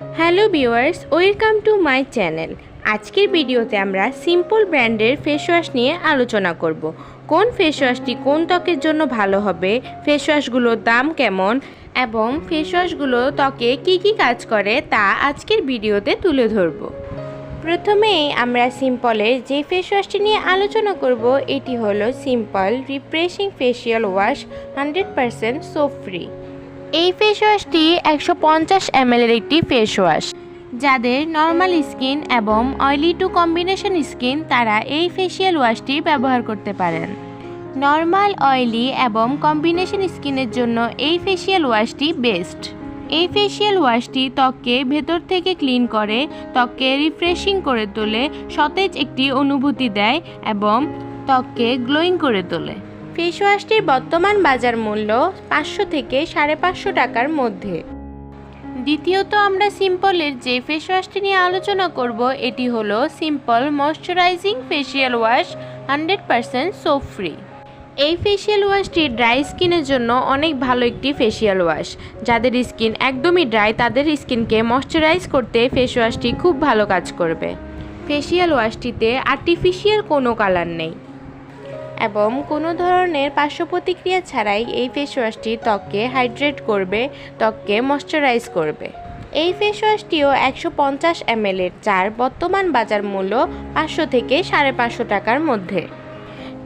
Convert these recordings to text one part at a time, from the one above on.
Hello viewers, welcome to my channel. আজকের ভিডিওতে আমরা সিম্পল ব্র্যান্ডের ফেস ওয়াশ নিয়ে আলোচনা করব। কোন ফেস ওয়াশটি কোন ত্বকের জন্য ভালো হবে ফেস ওয়াশগুলোর দাম কেমন, এবং ফেস ওয়াশগুলো ত্বকে কী কী কাজ করে তা আজকের ভিডিওতে তুলে ধরব। প্রথমেই আমরা সিম্পলের যে ফেস ওয়াশটি নিয়ে আলোচনা করব, এটি হলো Simple refreshing facial wash hundred percent soap free এই ফেস ওয়াশটি একশো পঞ্চাশ এমএলের একটি ফেস ওয়াশ যাদের নর্মাল স্কিন এবং অয়েলি টু কম্বিনেশন স্কিন তারা এই ফেসিয়াল ওয়াশটি ব্যবহার করতে পারেন। নর্মাল অয়েলি এবং কম্বিনেশন স্কিনের জন্য এই ফেসিয়াল ওয়াশটি বেস্ট এই ফেসিয়াল ওয়াশটি ত্বককে ভেতর থেকে ক্লিন করে, ত্বককে রিফ্রেশিং করে তোলে, সতেজ একটি অনুভূতি দেয় এবং ত্বককে গ্লোয়িং করে তোলে। ফেস ওয়াশটির বর্তমান বাজার মূল্য পাঁচশো থেকে সাড়ে পাঁচশো টাকার মধ্যে। দ্বিতীয়ত আমরা সিম্পলের যে ফেস ওয়াশটি নিয়ে আলোচনা করব, এটি হলো Simple moisturising facial wash hundred percent soap free. এই ফেসিয়াল ওয়াশটি ড্রাই স্কিনের জন্য অনেক ভালো একটি ফেসিয়াল ওয়াশ। যাদের স্কিন একদমই ড্রাই, তাদের স্কিনকে ময়শ্চারাইজ করতে ফেস ওয়াশটি খুব ভালো কাজ করবে। ফেসিয়াল ওয়াশটিতে আর্টিফিশিয়াল কোনো কালার নেই। এবং কোনো ধরনের পার্শ্ব প্রতিক্রিয়া ছাড়াই এই ফেস ওয়াশটি ত্বককে হাইড্রেট করবে, ত্বককে ময়শ্চারাইজ করবে। এই ফেস ওয়াশটিও একশো পঞ্চাশ এমএলের যার বর্তমান বাজার মূল্য পাঁচশো থেকে সাড়ে পাঁচশো টাকার মধ্যে।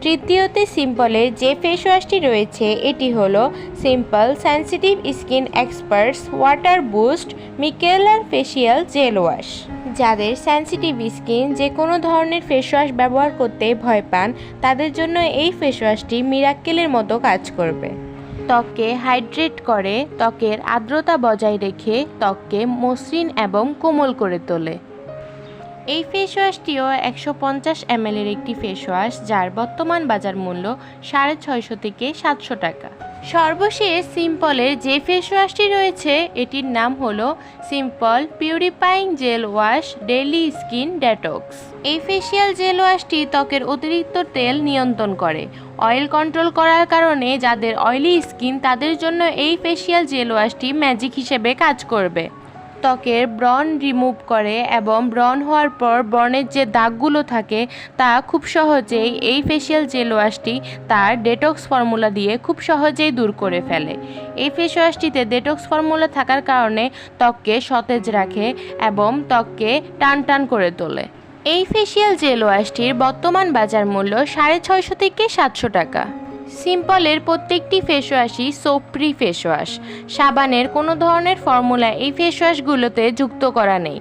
তৃতীয়তে সিম্পলের যে ফেস ওয়াশটি রয়েছে, এটি হলো Simple sensitive skin experts water boost micellar facial gel wash যাদের সেন্সিটিভ স্কিন যে কোনো ধরনের ফেস ওয়াশ ব্যবহার করতে ভয় পান, তাদের জন্য এই ফেস ওয়াশটি মিরাক্কেলের মতো কাজ করবে। ত্বককে হাইড্রেট করে, ত্বকের আর্দ্রতা বজায় রেখে ত্বককে মসৃণ এবং কোমল করে তোলে। এই ফেস ওয়াশটিও একশো পঞ্চাশ এমএলের একটি ফেস ওয়াশ যার বর্তমান বাজার মূল্য সাড়ে ছয়শো থেকে সাতশো টাকা। সর্বশেষ সিম্পলের যে ফেস ওয়াশটি রয়েছে, এটির নাম হলো Simple purifying gel wash daily skin detox. এই ফেসিয়াল জেল ওয়াশটি ত্বকের অতিরিক্ত তেল নিয়ন্ত্রণ করে। অয়েল কন্ট্রোল করার কারণে যাদের অয়েলি স্কিন, তাদের জন্য এই ফেসিয়াল জেল ওয়াশটি ম্যাজিক হিসেবে কাজ করবে। ত্বকের ব্রণ রিমুভ করে এবং ব্রণ হওয়ার পর ব্রণের যে দাগগুলো থাকে তা খুব সহজেই এই ফেসিয়াল জেল ওয়াশটি তার ডেটক্স ফর্মুলা দিয়ে খুব সহজেই দূর করে ফেলে। এই ফেস ওয়াশটিতে ডেটক্স ফর্মুলা থাকার কারণে ত্বককে সতেজ রাখে এবং ত্বককে টান টান করে তোলে। এই ফেসিয়াল জেল ওয়াশটির বর্তমান বাজার মূল্য সাড়ে ছয়শো থেকে সাতশো টাকা। সিম্পলের প্রত্যেকটি ফেস ওয়াশই সোপ্রি ফেস ওয়াশ সাবানের কোনো ধরনের ফর্মুলা এই ফেস ওয়াশগুলোতে যুক্ত করা নেই।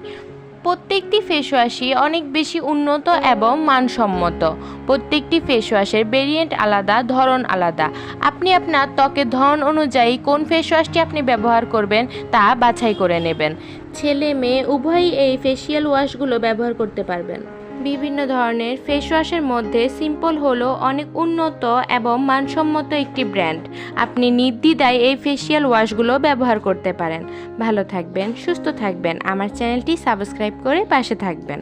প্রত্যেকটি ফেস ওয়াশই অনেক বেশি উন্নত এবং মানসম্মত। প্রত্যেকটি ফেস ওয়াশের ভেরিয়েন্ট আলাদা, ধরন আলাদা। আপনি আপনার ত্বকের ধরন অনুযায়ী কোন ফেস ওয়াশটি আপনি ব্যবহার করবেন তা বাছাই করে নেবেন। ছেলে, মেয়ে, উভয়ই এই ফেসিয়াল ওয়াশগুলো ব্যবহার করতে পারবেন। বিভিন্ন ধরনের ফেসওয়াশের মধ্যে সিম্পল হলো অনেক উন্নত এবং মানসম্মত একটি ব্র্যান্ড আপনি নির্দ্বিধায় এই ফেসিয়াল ওয়াশগুলো ব্যবহার করতে পারেন। ভালো থাকবেন, সুস্থ থাকবেন। আমার চ্যানেলটি সাবস্ক্রাইব করে পাশে থাকবেন।